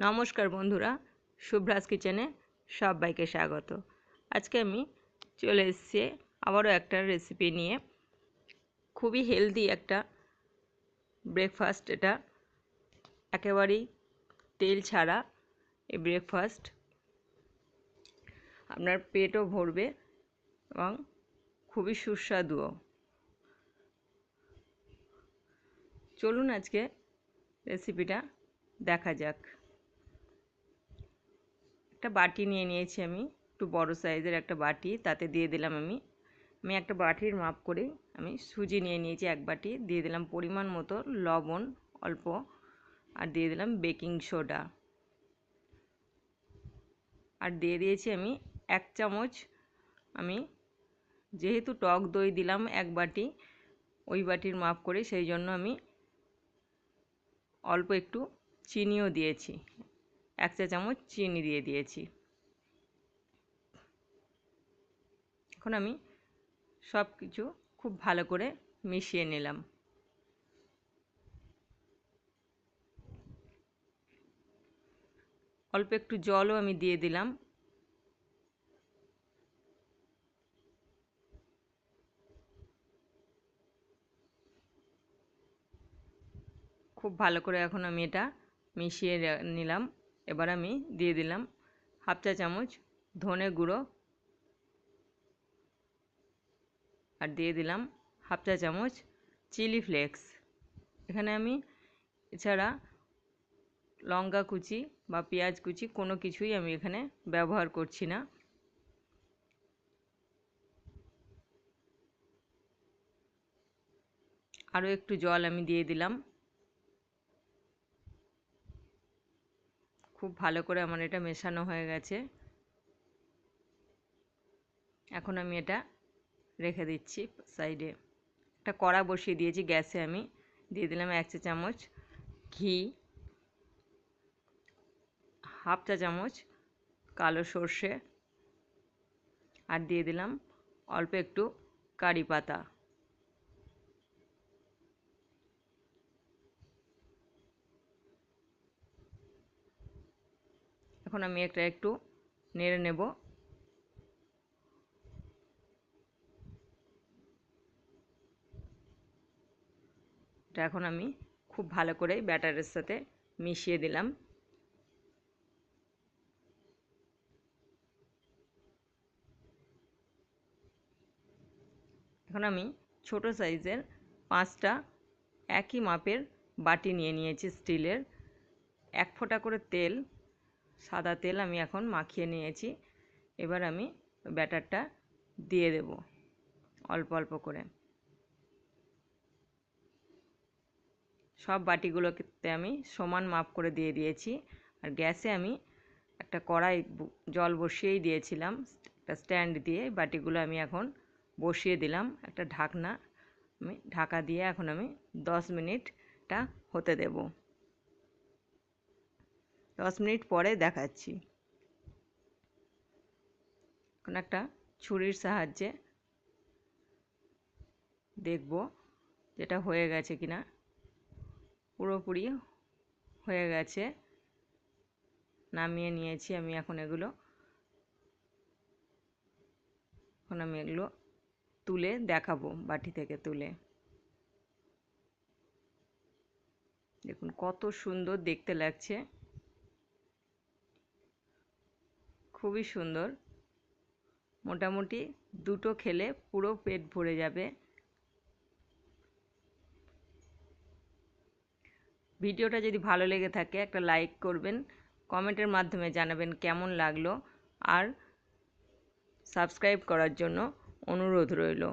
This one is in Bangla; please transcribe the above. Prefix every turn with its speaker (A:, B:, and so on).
A: নমস্কার বন্ধুরা শুভ্রাজ কিচেনে সবাইকে স্বাগত। আজকে আমি চলে এসেছি আবারও একটা রেসিপি নিয়ে। খুবই হেলদি একটা ব্রেকফাস্ট এটা। একেবারেই তেল ছাড়া এই ব্রেকফাস্ট আপনার পেটও ভরবে এবং খুবই সুস্বাদুও। চলুন আজকে রেসিপিটা দেখা যাক। একটা বাটি নিয়ে নিয়েছি আমি, একটু বড় সাইজের একটা বাটি, তাতে দিয়ে দিলাম আমি। আমি একটা বাটির মাপ করে আমি সুজি নিয়ে নিয়েছি এক বাটি, দিয়ে দিলাম পরিমাণ মতো লবণ অল্প, আর দিয়ে দিলাম বেকিং সোডা। আর দিয়ে দিয়েছি আমি এক চামচ আমি যেহেতু টক দই দিলাম এক বাটি, ওই বাটির মাপ করে সেই জন্য আমি অল্প একটু চিনিও দিয়েছি। এক চা চামচ চিনি দিয়ে দিয়েছি। এখন আমি সব কিছু খুব ভালো করে মিশিয়ে নিলাম। অল্প একটু জলও আমি দিয়ে দিলাম। খুব ভালো করে এখন আমি এটা মিশিয়ে নিলাম। এবার আমি দিয়ে দিলাম হাফ চা চামচ ধনে গুঁড়ো। আর দিয়ে দিলাম হাফ চা চামচ চিলি ফ্লেক্স। এখানে আমি এছাড়া লঙ্কা কুচি বা পেঁয়াজ কুচি কোনো কিছুই আমি এখানে ব্যবহার করছি না। আরও একটু জল আমি দিয়ে দিলাম। খুব ভালো করে আমার এটা মেশানো হয়ে গেছে। এখন আমি এটা রেখে দিচ্ছি সাইডে একটা কড়া বসিয়ে দিয়েছি গ্যাসে আমি। দিয়ে দিলাম এক চা চামচ ঘি, হাফ চা চামচ কালো সর্ষে, আর দিয়ে দিলাম অল্প একটু কারি পাতা। এখন আমি একটা একটু নেড়ে নেব। এটা এখন আমি খুব ভালো করে ব্যাটারের সাথে মিশিয়ে দিলাম। এখন আমি ছোট সাইজের পাঁচটা একই মাপের বাটি নিয়ে নিয়েছি স্টিলের। এক ফোঁটা করে তেল সাদা তেল আমি এখন মাখিয়ে নিয়েছি। এবার আমি ব্যাটারটা দিয়ে দেব অল্প অল্প করে। সব বাটিগুলোতে আমি সমান মাপ করে দিয়ে দিয়েছি। আর গ্যাসে আমি একটা কড়াই জল বসিয়েই দিয়েছিলাম। একটা স্ট্যান্ড দিয়ে বাটিগুলো আমি এখন বসিয়ে দিলাম। একটা ঢাকনা আমি, ঢাকা দিয়ে এখন আমি দশ মিনিটটা হতে দেবো। দশ মিনিট পরে দেখাচ্ছি। এখন একটা ছুরির সাহায্যে দেখব যেটা হয়ে গেছে কিনা। পুরোপুরি হয়ে গেছে। নামিয়ে নিয়েছি আমি এখন এগুলো। এখন আমি এগুলো তুলে দেখাবো বাটি থেকে তুলে। দেখুন কত সুন্দর দেখতে লাগছে। খুবই সুন্দর। মোটামুটি দুটো খেলে পুরো পেট ভরে যাবে। ভিডিওটা যদি ভালো লেগে থাকে, একটা লাইক করবেন, কমেন্টের মাধ্যমে জানাবেন কেমন লাগল। আর সাবস্ক্রাইব করার জন্য অনুরোধ রইল।